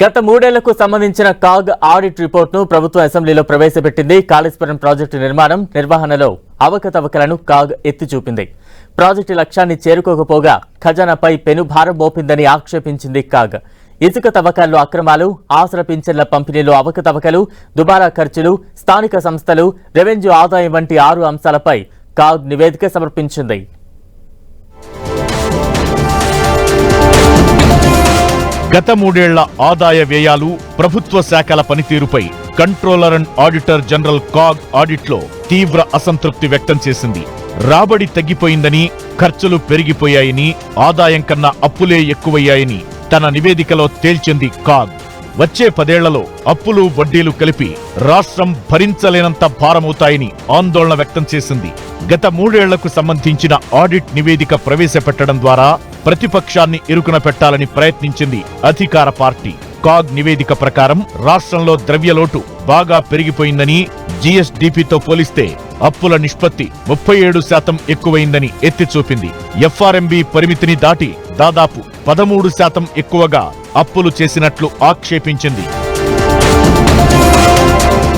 గత మూడేళ్ళకు సంబంధించిన CAG audit రిపోర్ట్ను ప్రభుత్వ అసెంబ్లీలో ప్రవేశపెట్టింది కాళేశ్వరం ప్రాజెక్టు నిర్మాణం నిర్వహణలో అవకతవకలను కాగ్ ఎత్తి చూపింది. ప్రాజెక్టు లక్ష్యాన్ని చేరుకోకపోగా ఖజానాపై పెనుభారం మోపిందని ఆక్షేపించింది కాగ్. ఇసుక తవ్వకాల్లో అక్రమాలు ఆసర పింఛన్ల పంపిణీలో అవకతవకలు దుబారా ఖర్చులు స్థానిక సంస్థలు రెవెన్యూ ఆదాయం వంటి ఆరు అంశాలపై కాగ్ నివేదిక సమర్పించింది. గత మూడేళ్ళ ఆదాయ వ్యయాలు ప్రభుత్వ శాఖల పనితీరుపై controller and auditor general CAG ఆడిట్లో తీవ్ర అసంతృప్తి వ్యక్తం చేసింది. రాబడి తగ్గిపోయిందని ఖర్చులు పెరిగిపోయాయని ఆదాయం కన్నా అప్పులే ఎక్కువయ్యాయని తన నివేదికలో తేల్చింది కాగ్. వచ్చే పదేళ్ళలో అప్పులు వడ్డీలు కలిపి రాష్ట్రం భరించలేనంత భారమవుతాయని ఆందోళన వ్యక్తం చేసింది. గత మూడేళ్ళకు సంబంధించిన ఆడిట్ నివేదిక ప్రవేశపెట్టడం ద్వారా ప్రతిపక్షాన్ని ఇరుకున పెట్టాలని ప్రయత్నించింది అధికార పార్టీ. కాగ్ నివేదిక ప్రకారం రాష్ట్రంలో ద్రవ్యలోటు బాగా పెరిగిపోయిందని జీఎస్డీపీతో పోలిస్తే అప్పుల నిష్పత్తి ముప్పై ఏడు శాతం ఎక్కువైందని ఎత్తి చూపింది ఎఫ్ఆర్ఎంబి పరిమితిని దాటి దాదాపు పదమూడు శాతం ఎక్కువగా అప్పులు చేసినట్లు ఆక్షేపించింది.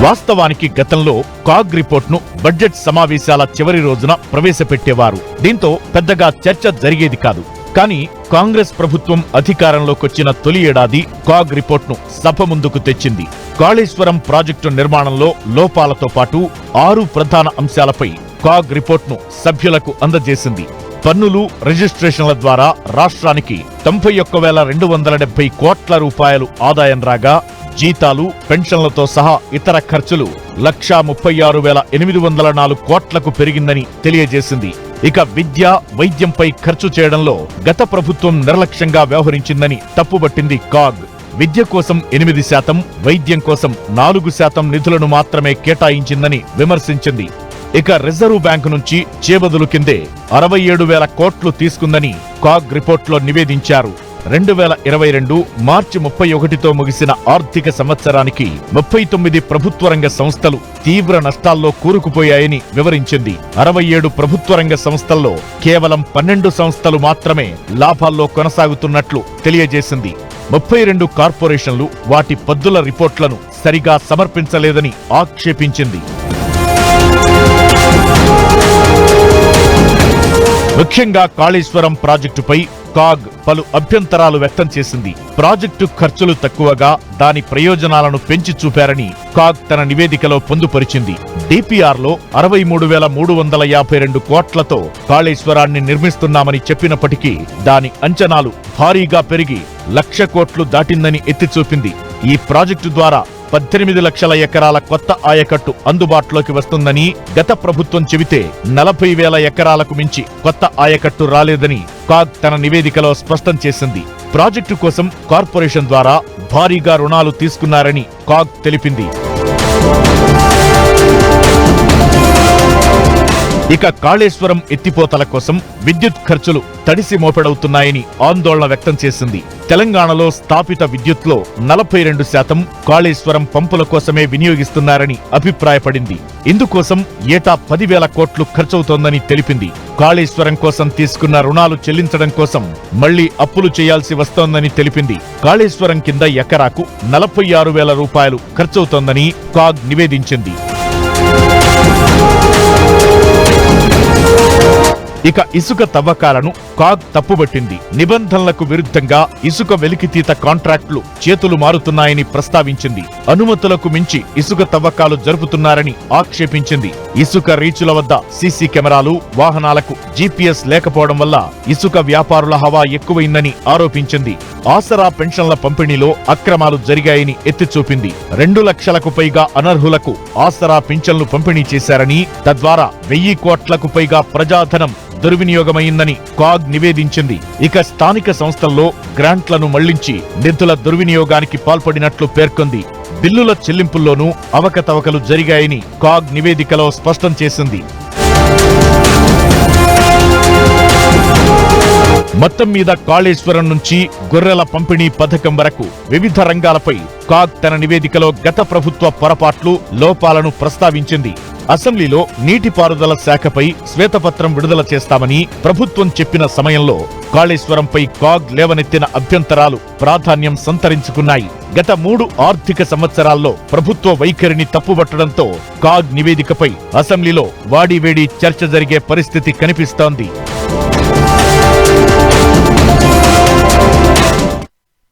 వాస్తవానికి గతంలో కాగ్ రిపోర్ట్ను బడ్జెట్ సమావేశాల చివరి రోజున ప్రవేశపెట్టేవారు. దీంతో పెద్దగా చర్చ జరిగేది కాదు. కానీ కాంగ్రెస్ ప్రభుత్వం అధికారంలోకొచ్చిన తొలి ఏడాది కాగ్ రిపోర్ట్ను సభ ముందుకు తెచ్చింది. కాళేశ్వరం ప్రాజెక్టు నిర్మాణంలో లోపాలతో పాటు ఆరు ప్రధాన అంశాలపై కాగ్ రిపోర్ట్ను సభ్యులకు అందజేసింది. పన్నులు రిజిస్ట్రేషన్ల ద్వారా రాష్ట్రానికి తొంభై ఒక్క వేల రెండు వందల డెబ్బై కోట్ల రూపాయలు ఆదాయం రాగా జీతాలు పెన్షన్లతో సహా ఇతర ఖర్చులు లక్షా ముప్పై ఆరు వేల ఎనిమిది వందల నాలుగు కోట్లకు పెరిగిందని తెలియజేసింది. ఇక విద్య వైద్యంపై ఖర్చు చేయడంలో గత ప్రభుత్వం నిర్లక్ష్యంగా వ్యవహరించిందని తప్పుబట్టింది కాగ్. విద్య కోసం ఎనిమిది శాతం వైద్యం కోసం నాలుగు శాతం నిధులను మాత్రమే కేటాయించిందని విమర్శించింది. ఇక రిజర్వ్ బ్యాంకు నుంచి చేబదులు కిందే అరవై ఏడు వేల కోట్లు తీసుకుందని కాగ్ రిపోర్ట్లో నివేదించారు. రెండు వేల ఇరవై రెండు మార్చి ముప్పై ఒకటితో ముగిసిన ఆర్థిక సంవత్సరానికి ముప్పై తొమ్మిది ప్రభుత్వ రంగ సంస్థలు తీవ్ర నష్టాల్లో కూరుకుపోయాయని వివరించింది. అరవై ఏడు ప్రభుత్వ రంగ సంస్థల్లో కేవలం పన్నెండు సంస్థలు మాత్రమే లాభాల్లో కొనసాగుతున్నట్లు తెలియజేసింది. ముప్పై రెండు కార్పొరేషన్లు వాటి పద్దుల రిపోర్ట్లను సరిగా సమర్పించలేదని ఆక్షేపించింది. ముఖ్యంగా కాళేశ్వరం ప్రాజెక్టుపై కాగ్ పలు అభ్యంతరాలు వ్యక్తం చేసింది. ప్రాజెక్టు ఖర్చులు తక్కువగా దాని ప్రయోజనాలను పెంచి చూపారని కాగ్ తన నివేదికలో పొందుపరిచింది. డిపిఆర్లో అరవై మూడు వేల మూడు వందల యాభై రెండు కోట్లతో కాళేశ్వరాన్ని నిర్మిస్తున్నామని చెప్పినప్పటికీ దాని అంచనాలు భారీగా పెరిగి లక్ష కోట్లు దాటిందని ఎత్తి చూపింది ఈ ప్రాజెక్టు ద్వారా పద్దెనిమిది లక్షల ఎకరాల కొత్త ఆయకట్టు అందుబాటులోకి వస్తుందని గత ప్రభుత్వం చెబితే నలభై వేల ఎకరాలకు మించి కొత్త ఆయకట్టు రాలేదని కాగ్ తన నివేదికలో స్పష్టం చేసింది. ప్రాజెక్టు కోసం కార్పొరేషన్ ద్వారా భారీగా రుణాలు తీసుకున్నారని కాగ్ తెలిపింది. ఇక కాళేశ్వరం ఎత్తిపోతల కోసం విద్యుత్ ఖర్చులు తడిసి మోపెడవుతున్నాయని ఆందోళన వ్యక్తం చేసింది. తెలంగాణలో స్థాపిత విద్యుత్లో నలభై రెండు శాతం కాళేశ్వరం పంపుల కోసమే వినియోగిస్తున్నారని అభిప్రాయపడింది. ఇందుకోసం ఏటా పదివేల కోట్లు ఖర్చవుతోందని తెలిపింది. కాళేశ్వరం కోసం తీసుకున్న రుణాలు చెల్లించడం కోసం మళ్ళీ అప్పులు చేయాల్సి వస్తోందని తెలిపింది. కాళేశ్వరం కింద ఎకరాకు నలభై ఆరు వేల రూపాయలు ఖర్చవుతోందని కాగ్ నివేదించింది. ఇక ఇసుక తవ్వకాలను కాగ్ తప్పుబట్టింది. నిబంధనలకు విరుద్ధంగా ఇసుక వెలికితీత కాంట్రాక్టులు చేతులు మారుతున్నాయని ప్రస్తావించింది. అనుమతులకు మించి ఇసుక తవ్వకాలు జరుపుతున్నారని ఆక్షేపించింది. ఇసుక రీచుల వద్ద సీసీ కెమెరాలు వాహనాలకు జీపీఎస్ లేకపోవడం వల్ల ఇసుక వ్యాపారుల హవా ఎక్కువైందని ఆరోపించింది. ఆసరా పెన్షన్ల పంపిణీలో అక్రమాలు జరిగాయని ఎత్తి చూపింది రెండు లక్షలకు పైగా అనర్హులకు ఆసరా పింఛన్లు పంపిణీ చేశారని తద్వారా వెయ్యి కోట్లకు పైగా ప్రజాధనం దుర్వినియోగమైందని కాగ్ నివేదించింది. ఇక స్థానిక సంస్థల్లో గ్రాంట్లను మళ్ళించి నిధుల దుర్వినియోగానికి పాల్పడినట్లు పేర్కొంది. బిల్లుల చెల్లింపుల్లోనూ అవకతవకలు జరిగాయని కాగ్ నివేదికలో స్పష్టం చేసింది. మొత్తం మీద కాళేశ్వరం నుంచి గొర్రెల పంపిణీ పథకం వరకు వివిధ రంగాలపై కాగ్ తన నివేదికలో గత ప్రభుత్వ పొరపాట్లు లోపాలను ప్రస్తావించింది. అసెంబ్లీలో నీటిపారుదల శాఖపై శ్వేతపత్రం విడుదల చేస్తామని ప్రభుత్వం చెప్పిన సమయంలో కాళేశ్వరంపై కాగ్ లేవనెత్తిన అభ్యంతరాలు ప్రాధాన్యం సంతరించుకున్నాయి. గత మూడు ఆర్థిక సంవత్సరాల్లో ప్రభుత్వ వైఖరిని తప్పుబట్టడంతో కాగ్ నివేదికపై అసెంబ్లీలో వాడివేడి చర్చ జరిగే పరిస్థితి కనిపిస్తోంది.